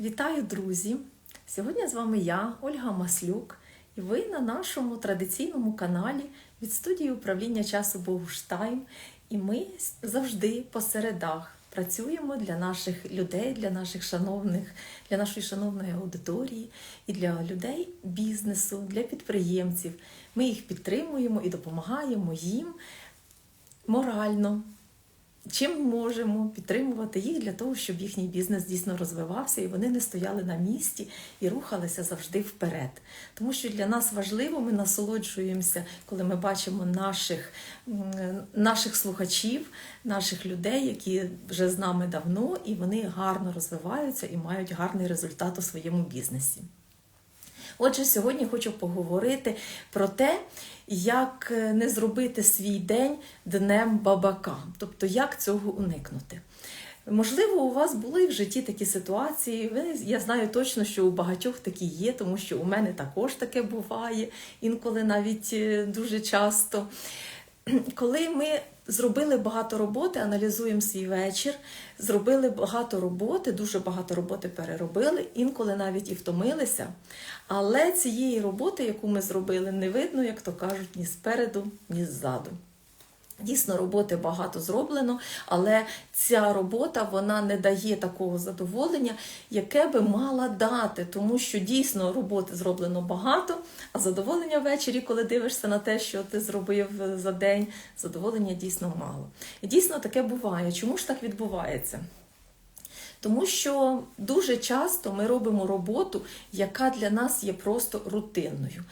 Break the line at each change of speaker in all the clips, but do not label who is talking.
Вітаю, друзі! Сьогодні з вами я, Ольга Маслюк, і ви на нашому традиційному каналі від студії управління часу Богуштайм. І ми завжди по середах працюємо для наших людей, для наших шановних, для нашої шановної аудиторії і для людей бізнесу, для підприємців. Ми їх підтримуємо і допомагаємо їм морально, чим можемо підтримувати їх для того, щоб їхній бізнес дійсно розвивався і вони не стояли на місці і рухалися завжди вперед. Тому що для нас важливо, ми насолоджуємося, коли ми бачимо наших, наших слухачів, наших людей, які вже з нами давно, і вони гарно розвиваються і мають гарний результат у своєму бізнесі. Отже, сьогодні хочу поговорити про те, як е, не зробити свій день днем бабака, тобто як цього уникнути. Можливо, у вас були в житті такі ситуації. Я знаю точно, що у багатьох такі є, тому що у мене також таке буває, інколи навіть е, дуже часто. Коли ми зробили багато роботи, аналізуємо свій вечір, зробили багато роботи, дуже багато роботи переробили, інколи навіть і втомилися. Але цієї роботи, яку ми зробили, не видно, як то кажуть, ні спереду, ні ззаду. Дійсно, роботи багато зроблено, але ця робота вона не дає такого задоволення, яке би мала дати, тому що дійсно роботи зроблено багато, а задоволення ввечері, коли дивишся на те, що ти зробив за день, задоволення дійсно мало. І дійсно таке буває. Чому ж так відбувається? Тому що дуже часто ми робимо роботу, яка для нас є просто рутинною.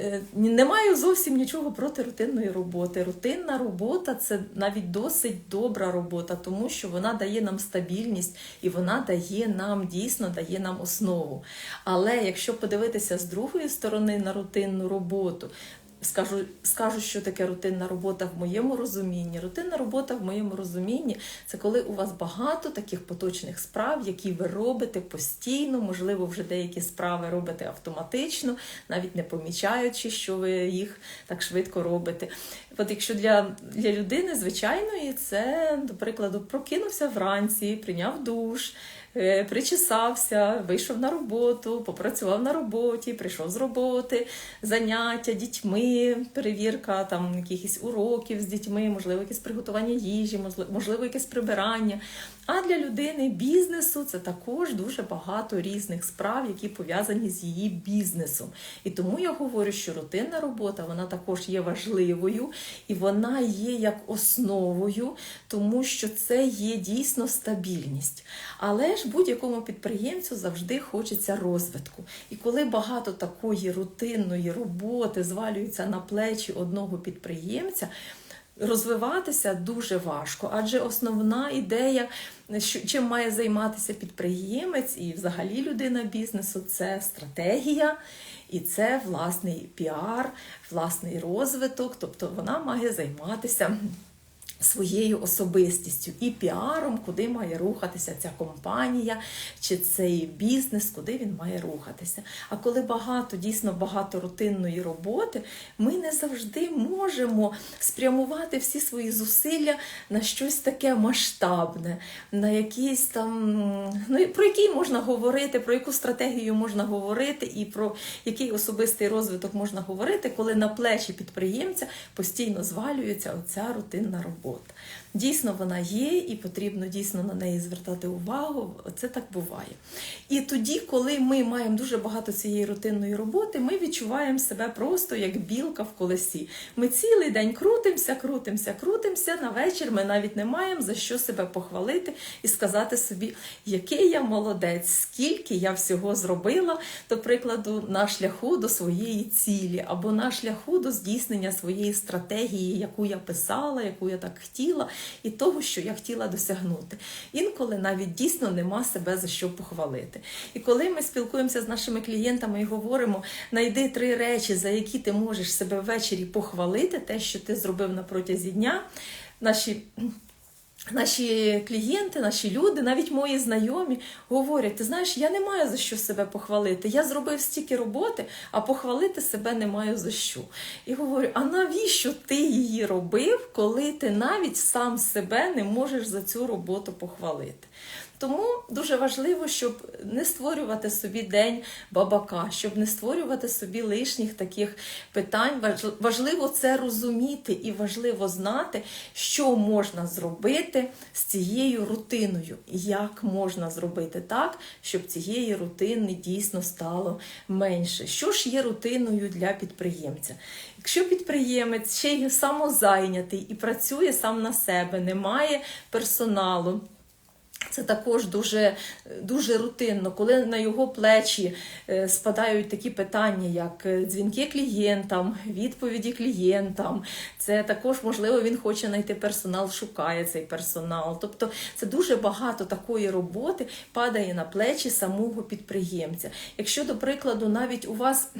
Е, Не маю зовсім нічого проти рутинної роботи. Рутинна робота це навіть досить добра робота, тому що вона дає нам стабільність і вона дає нам дійсно дає нам основу. Але якщо подивитися з другої сторони на рутинну роботу, Скажу, скажу, що таке рутинна робота в моєму розумінні. Рутинна робота в моєму розумінні це коли у вас багато таких поточних справ, які ви робите постійно, можливо, вже деякі справи робите автоматично, навіть не помічаючи, що ви їх так швидко робите. От якщо для, для людини звичайної, це, до прикладу, прокинувся вранці, прийняв душ. е, Причесався, вийшов на роботу, попрацював на роботі, прийшов з роботи, заняття дітьми, перевірка там якихось уроків з дітьми, можливо, якесь приготування їжі, можливо, якесь прибирання. А для людини бізнесу це також дуже багато різних справ, які пов'язані з її бізнесом. І тому я говорю, що рутинна робота вона також є важливою і вона є як основою, тому що це є дійсно стабільність. Але ж будь-якому підприємцю завжди хочеться розвитку. І коли багато такої рутинної роботи звалюється на плечі одного підприємця. Розвиватися дуже важко, адже основна ідея, що чим має займатися підприємець і взагалі людина бізнесу, це стратегія і це власний піар, власний розвиток. Тобто вона має займатися своєю особистістю і піаром, куди має рухатися ця компанія чи цей бізнес, куди він має рухатися. А коли багато, дійсно багато рутинної роботи, ми не завжди можемо спрямувати всі свої зусилля на щось таке масштабне, на якісь там, ну, про який можна говорити, про яку стратегію можна говорити, і про який особистий розвиток можна говорити, коли на плечі підприємця постійно звалюється оця рутинна робота. Вот. Дійсно, вона є, і потрібно дійсно на неї звертати увагу. Це так буває. І тоді, коли ми маємо дуже багато цієї рутинної роботи, ми відчуваємо себе просто як білка в колесі. Ми цілий день крутимося, крутимося, крутимося. На вечір ми навіть не маємо за що себе похвалити і сказати собі, який я молодець, скільки я всього зробила, до прикладу, на шляху до своєї цілі, або на шляху до здійснення своєї стратегії, яку я писала, яку я так хотіла, і того, що я хотіла досягнути. Інколи навіть дійсно нема себе за що похвалити. І коли ми спілкуємося з нашими клієнтами і говоримо, знайди три речі, за які ти можеш себе ввечері похвалити, те, що ти зробив на протязі дня, наші. Наші клієнти, наші люди, навіть мої знайомі говорять: ти знаєш, я не маю за що себе похвалити. Я зробив стільки роботи, а похвалити себе не маю за що. І говорю: а навіщо ти її робив, коли ти навіть сам себе не можеш за цю роботу похвалити? Тому дуже важливо, щоб не створювати собі день бабака, щоб не створювати собі лишніх таких питань. Важливо це розуміти і важливо знати, що можна зробити з цією рутиною, як можна зробити так, щоб цієї рутини дійсно стало менше. Що ж є рутиною для підприємця? Якщо підприємець ще й самозайнятий і працює сам на себе, не має персоналу. Це також дуже, дуже рутинно, коли на його плечі е, спадають такі питання, як е, дзвінки клієнтам, відповіді клієнтам. Це також, можливо, він хоче знайти персонал, шукає цей персонал. Тобто це дуже багато такої роботи падає на плечі самого підприємця. Якщо, до прикладу, навіть у вас.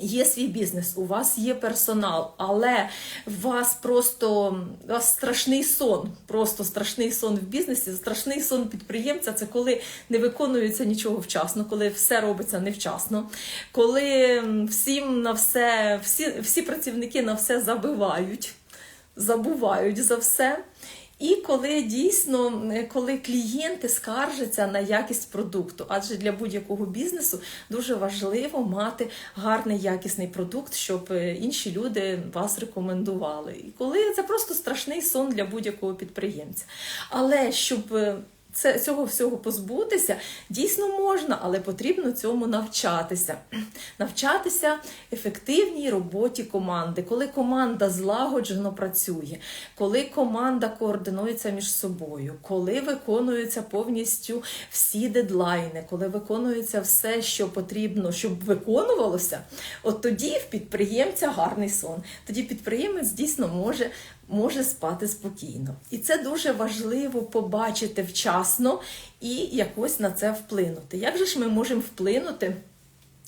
Є свій бізнес, у вас є персонал, але у вас просто у вас страшний сон, просто страшний сон в бізнесі, страшний сон підприємця це коли не виконується нічого вчасно, коли все робиться невчасно, коли всім на все, всі, всі працівники на все забивають, забувають за все. І коли дійсно, е, коли клієнти скаржаться на якість продукту, адже для будь-якого бізнесу дуже важливо мати гарний якісний продукт, щоб е, інші люди вас рекомендували. І коли це просто страшний сон для будь-якого підприємця. Але щоб е, це, цього всього позбутися дійсно можна, але потрібно цьому навчатися. Навчатися ефективній роботі команди, коли команда злагоджено працює, коли команда координується між собою, коли виконуються повністю всі дедлайни, коли виконується все, що потрібно, щоб виконувалося, от тоді в підприємця гарний сон. Тоді підприємець дійсно може може спати спокійно. І це дуже важливо побачити вчасно і якось на це вплинути. Як же ж ми можемо вплинути?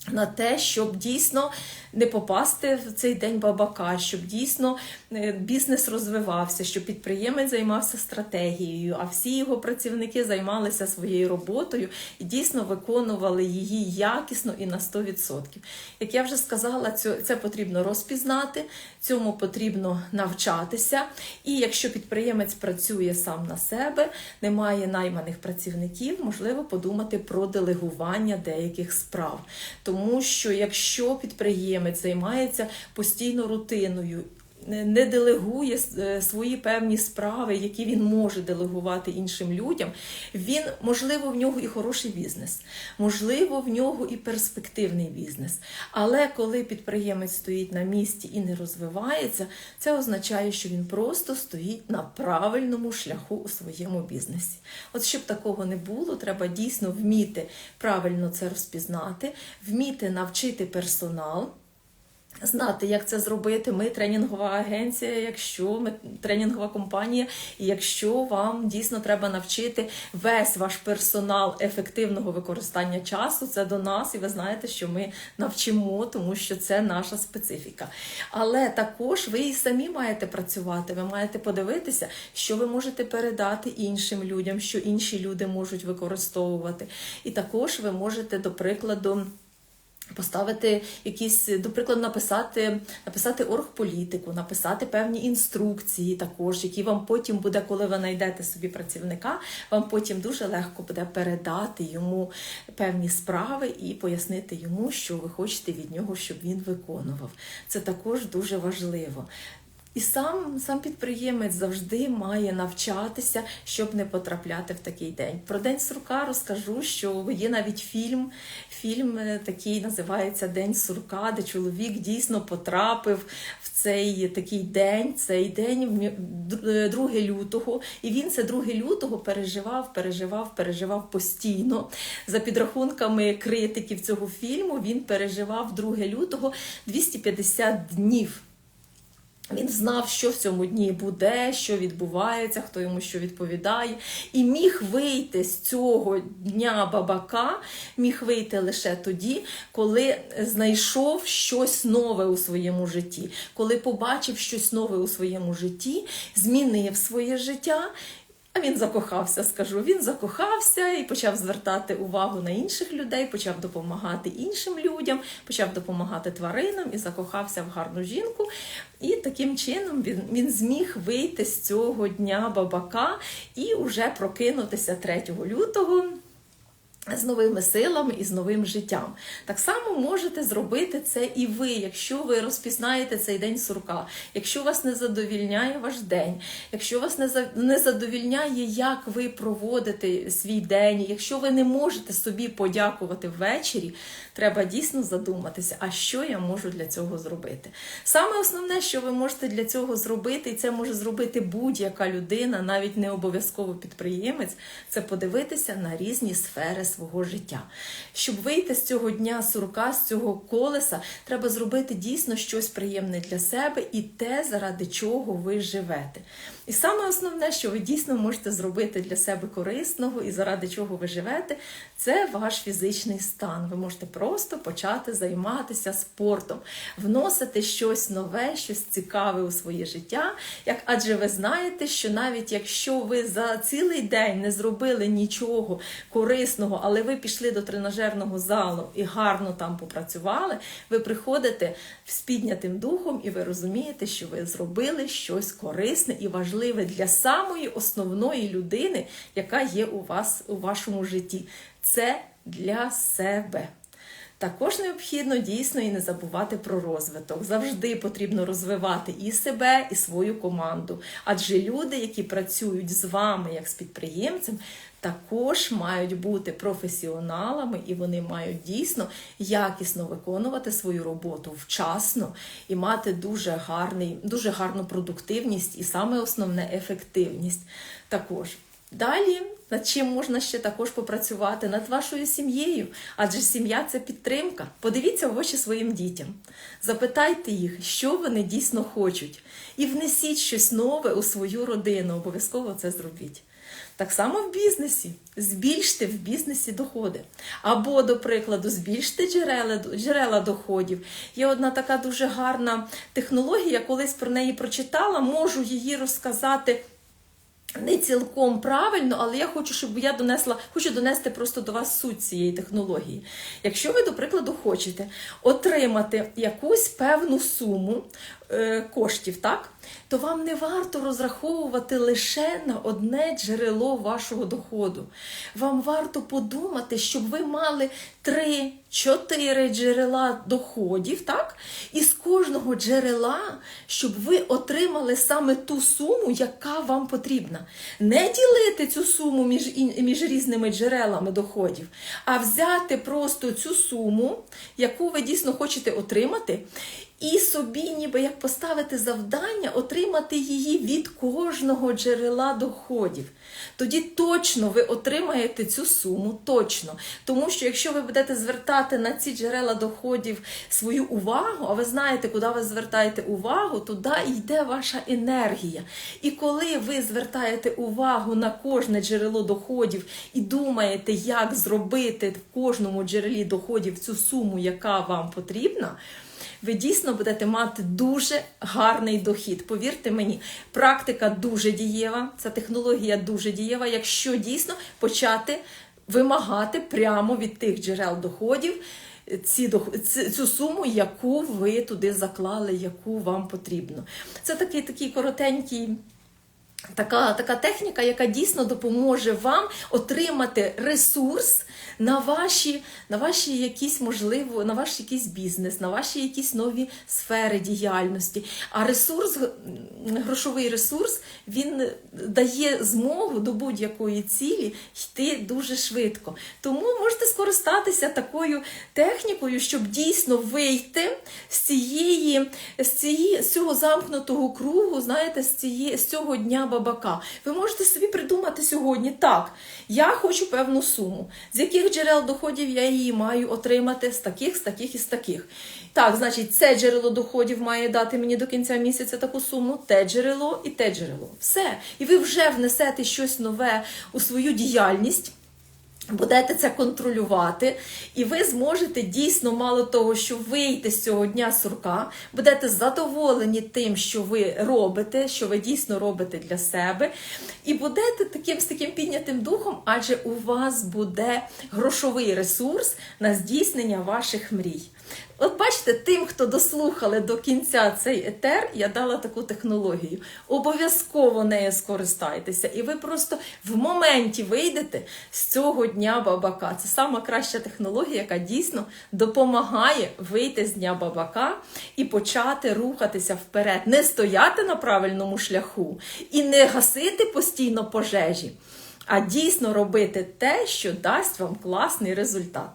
На те, щоб дійсно не попасти в цей день бабака, щоб дійсно е, бізнес розвивався, щоб підприємець займався стратегією, а всі його працівники займалися своєю роботою і дійсно виконували її якісно і на 100%. Як я вже сказала, це, потрібно розпізнати, цьому потрібно навчатися. І якщо підприємець працює сам на себе, немає найманих працівників, можливо подумати про делегування деяких справ. Тому що якщо підприємець займається постійно рутиною, не делегує е, свої певні справи, які він може делегувати іншим людям, він, можливо, в нього і хороший бізнес, можливо, в нього і перспективний бізнес. Але коли підприємець стоїть на місці і не розвивається, це означає, що він просто стоїть на правильному шляху у своєму бізнесі. От щоб такого не було, треба дійсно вміти правильно це розпізнати, вміти навчити персонал. Знати, як це зробити. Ми тренінгова агенція, якщо ми тренінгова компанія, і якщо вам дійсно треба навчити весь ваш персонал ефективного використання часу, це до нас, і ви знаєте, що ми навчимо, тому що це наша специфіка. Але також ви і самі маєте працювати. Ви маєте подивитися, що ви можете передати іншим людям, що інші люди можуть використовувати. І також ви можете, до прикладу. Поставити якісь, до прикладу, написати, написати оргполітику, написати певні інструкції, також, які вам потім буде, коли ви знайдете собі працівника, вам потім дуже легко буде передати йому певні справи і пояснити йому, що ви хочете від нього, щоб він виконував. Це також дуже важливо. І сам сам підприємець завжди має навчатися, щоб не потрапляти в такий день. Про день сурка розкажу, що є навіть фільм. Фільм е, такий називається День сурка, де чоловік дійсно потрапив в цей такий день. Цей день 2 лютого, і він це 2 лютого переживав, переживав, переживав постійно. За підрахунками критиків цього фільму, він переживав 2 лютого 250 днів. Він знав, що в цьому дні буде, що відбувається, хто йому що відповідає, і міг вийти з цього дня бабака, міг вийти лише тоді, коли знайшов щось нове у своєму житті, коли побачив щось нове у своєму житті, змінив своє життя. А він закохався, скажу. Він закохався і почав звертати увагу на інших людей, почав допомагати іншим людям, почав допомагати тваринам і закохався в гарну жінку. І таким чином він, він зміг вийти з цього дня бабака і вже прокинутися 3 лютого. З новими силами і з новим життям. Так само можете зробити це і ви, якщо ви розпізнаєте цей день сурка, якщо вас не задовільняє ваш день, якщо вас не задовільняє, як ви проводите свій день, якщо ви не можете собі подякувати ввечері, треба дійсно задуматися, а що я можу для цього зробити. Саме основне, що ви можете для цього зробити, і це може зробити будь-яка людина, навіть не обов'язково підприємець, це подивитися на різні сфери свого життя. Щоб вийти з цього дня сурка, з цього колеса, треба зробити дійсно щось приємне для себе і те, заради чого ви живете. І саме основне, що ви дійсно можете зробити для себе корисного і заради чого ви живете, це ваш фізичний стан. Ви можете просто почати займатися спортом, вносити щось нове, щось цікаве у своє життя. Як адже ви знаєте, що навіть якщо ви за цілий день не зробили нічого корисного, але ви пішли до тренажерного залу і гарно там попрацювали, ви приходите з піднятим духом, і ви розумієте, що ви зробили щось корисне і важливе для самої основної людини, яка є у вас у вашому житті. Це для себе. Також необхідно дійсно і не забувати про розвиток. Завжди потрібно розвивати і себе, і свою команду. Адже люди, які працюють з вами як з підприємцем, також мають бути професіоналами, і вони мають дійсно якісно виконувати свою роботу вчасно і мати дуже гарний, дуже гарну продуктивність і саме основне ефективність. Також далі. Над чим можна ще також попрацювати над вашою сім'єю, адже сім'я це підтримка. Подивіться в очі своїм дітям, запитайте їх, що вони дійсно хочуть, і внесіть щось нове у свою родину. Обов'язково це зробіть. Так само в бізнесі. Збільште в бізнесі доходи. Або, до прикладу, збільште джерела, джерела доходів. Є одна така дуже гарна технологія, я колись про неї прочитала, можу її розказати. Не цілком правильно, але я хочу, щоб я донесла, хочу донести просто до вас суть цієї технології. Якщо ви, до прикладу, хочете отримати якусь певну суму коштів, так, то вам не варто розраховувати лише на одне джерело вашого доходу. Вам варто подумати, щоб ви мали 3-4 джерела доходів, так? І з кожного джерела, щоб ви отримали саме ту суму, яка вам потрібна. Не ділити цю суму між, між різними джерелами доходів, а взяти просто цю суму, яку ви дійсно хочете отримати, і собі, ніби як поставити завдання, отримати її від кожного джерела доходів. Тоді точно ви отримаєте цю суму, точно. Тому що якщо ви будете звертати на ці джерела доходів свою увагу, а ви знаєте, куди ви звертаєте увагу, туди йде ваша енергія. І коли ви звертаєте увагу на кожне джерело доходів і думаєте, як зробити в кожному джерелі доходів цю суму, яка вам потрібна ви дійсно будете мати дуже гарний дохід. Повірте мені, практика дуже дієва, ця технологія дуже дієва, якщо дійсно почати вимагати прямо від тих джерел доходів. Цю суму, яку ви туди заклали, яку вам потрібно. Це такий такий коротенький Така, така техніка, яка дійсно допоможе вам отримати ресурс на ваші, на ваші якісь можливо, на ваш якийсь бізнес, на ваші якісь нові сфери діяльності. А ресурс, грошовий ресурс, він дає змогу до будь-якої цілі йти дуже швидко. Тому можете скористатися такою технікою, щоб дійсно вийти з цієї, з цієї з цього замкнутого кругу, знаєте, з цієї з цього дня бабака. Ви можете собі придумати сьогодні так. Я хочу певну суму. З яких джерел доходів я її маю отримати? З таких, з таких і з таких. Так, значить, це джерело доходів має дати мені до кінця місяця таку суму, те джерело і те джерело. Все. І ви вже внесете щось нове у свою діяльність. Будете це контролювати, і ви зможете дійсно, мало того, що вийти з цього дня сурка, будете задоволені тим, що ви робите, що ви дійсно робите для себе, і будете таким з таким піднятим духом, адже у вас буде грошовий ресурс на здійснення ваших мрій. От бачите, тим, хто дослухали до кінця цей етер, я дала таку технологію. Обов'язково нею скористайтеся, і ви просто в моменті вийдете з цього дня бабака. Це сама краща технологія, яка дійсно допомагає вийти з дня бабака і почати рухатися вперед, не стояти на правильному шляху і не гасити постійно пожежі, а дійсно робити те, що дасть вам класний результат.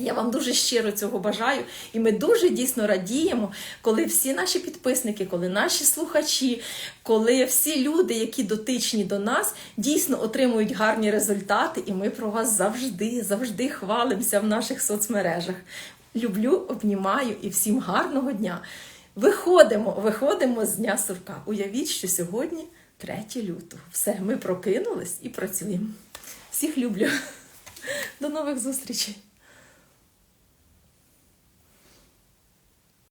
Я вам дуже щиро цього бажаю, і ми дуже дійсно радіємо, коли всі наші підписники, коли наші слухачі, коли всі люди, які дотичні до нас, дійсно отримують гарні результати, і ми про вас завжди, завжди хвалимося в наших соцмережах. Люблю, обнімаю і всім гарного дня. Виходимо, виходимо з Дня Сурка. Уявіть, що сьогодні 3 лютого. Все, ми прокинулись і працюємо. Всіх люблю. До нових зустрічей!